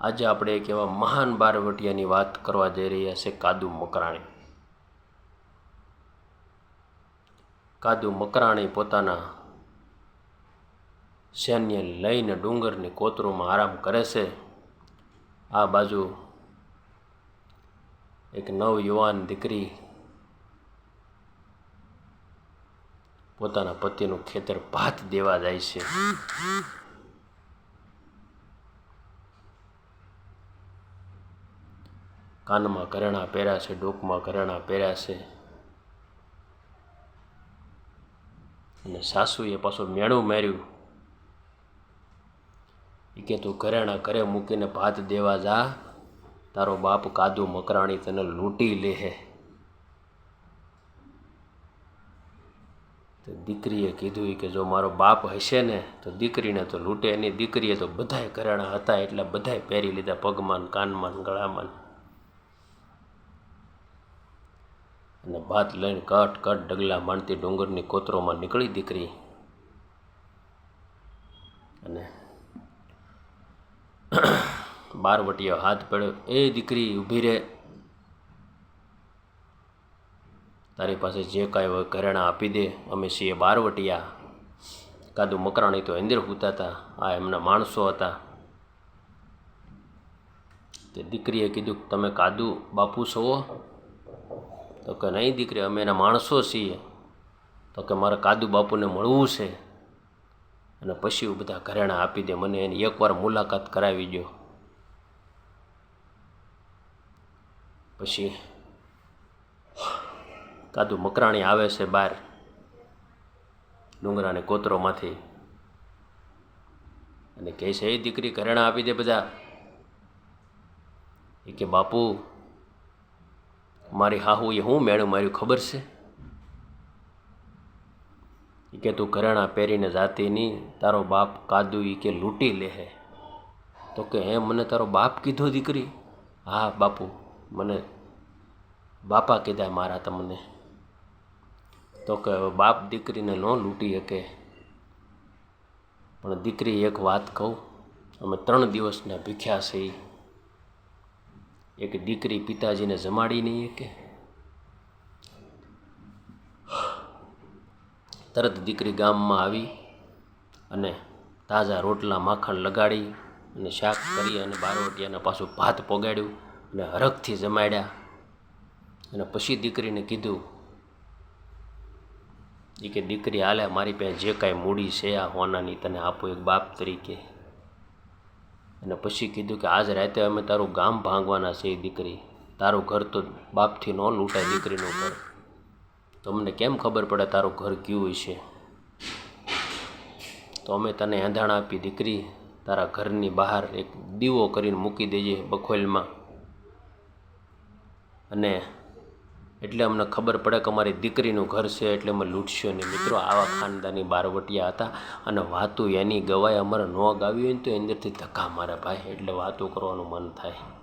આજે આપણે એક એવા મહાન બારવટિયાની વાત કરવા જઈ રહ્યા છે, કાદુ મકરાણી. કાદુ મકરાણી પોતાના સૈન્ય લઈને ડુંગરની કોતરોમાં આરામ કરે છે. આ બાજુ એક નવ યુવાન દીકરી પોતાના પતિનું ખેતર ભાત દેવા જાય છે. કાનમાં ઘરેણા પહેર્યા છે, ડોકમાં ઘરેણાં પહેર્યા છે. અને સાસુએ પાછું મેણું માર્યું. એ કે તું ઘરેણાં ઘરે મૂકીને ભાત દેવા જા. તારો બાપ કાદુ મકરાણી તને લૂંટી લેહે. તો દીકરીએ કીધું કે, જો મારો બાપ હશે ને, તો દીકરીને તો લૂંટે એની દીકરીએ તો બધાય કરેણા હતા એટલે બધાય પહેરી લીધા પગમાં કાનમાં ગળામાં ને. અને ભાત લઈને કટ કટ ડગલા માંડતી ડુંગરની કોતરોમાં નીકળી દીકરી. અને બારવટીયો હાથ પડ્યો. એ દીકરી ઊભી રહે તારી પાસે જે કાંઈ હોય ઘરેણાં આપી દે. અમે છીએ બારવટિયા. કાદુ મકરાણી તો ઇન્દ્ર સૂતા હતા આ એમના માણસો હતા. તે દીકરીએ કીધું, તમે કાદુ બાપુ છો? તો કે નહીં દીકરી, અમે એના માણસો છીએ. તો કે મારે કાદુ બાપુને મળવું છે. અને પછી બધા ઘરેણાં આપી દે, મને એની એકવાર મુલાકાત કરાવી દો પછી કાદુ મકરાણી આવે છે બહાર, ડુંગરાને કોતરોમાંથી અને કહે છે એ દીકરી, ઘરેણાં આપી દે બધા. એ કે, બાપુ મારી હાહુ એ હું મેળું માર્યું ખબર છે? એ કે તું ઘરેણાં પહેરીને જાતી નહીં તારો બાપ કાદુ એ કે લૂંટી લે હે. તો કે હે, મને તારો બાપ કીધો દીકરી? હા, બાપુ, મને બાપા કીધા મારા તમને. તો કે હવે બાપ દીકરીને ન લૂંટી શકે પણ દીકરી એક વાત કહું, અમે ત્રણ દિવસના ભીખ્યા છીએ. એક દીકરી પિતાજીને જમાડી નહીં કે તરત દીકરી ગામમાં આવી અને તાજા રોટલા માખણ લગાડી અને શાક કરી અને બારવટિયાને પાછું ભાત પોગાડ્યું અને હરખથી જમાડ્યા. અને પછી દીકરીને કીધું એ કે દીકરી હાલે, મારી પાસે જે કાંઈ મૂડી છે આ હોનાની, તને આપો એક બાપ તરીકે. અને પછી કીધું કે આજ રાતે અમે તારું ગામ ભાંગવાના છે એ દીકરી. તારું ઘર તો બાપથી ન લૂંટાય દીકરીનું ઘર. તમને કેમ ખબર પડે તારું ઘર કેવું છે તો અમે તને એંધાણ આપી, દીકરી, તારા ઘરની બહાર એક દીવો કરીને મૂકી દેજે બખોલમાં. અને એટલે અમને ખબર પડે કે અમારી દીકરીનું ઘર છે એટલે અમે લૂંટશો નહીં. મિત્રો, આવા ખાનદાની બારવટિયા હતા અને વાતું એની ગવાય, અમારે ન ગાવી હોય ને તો અંદરથી ધક્કા મારે ભાઈ, એટલે વાતો કરવાનું મન થાય.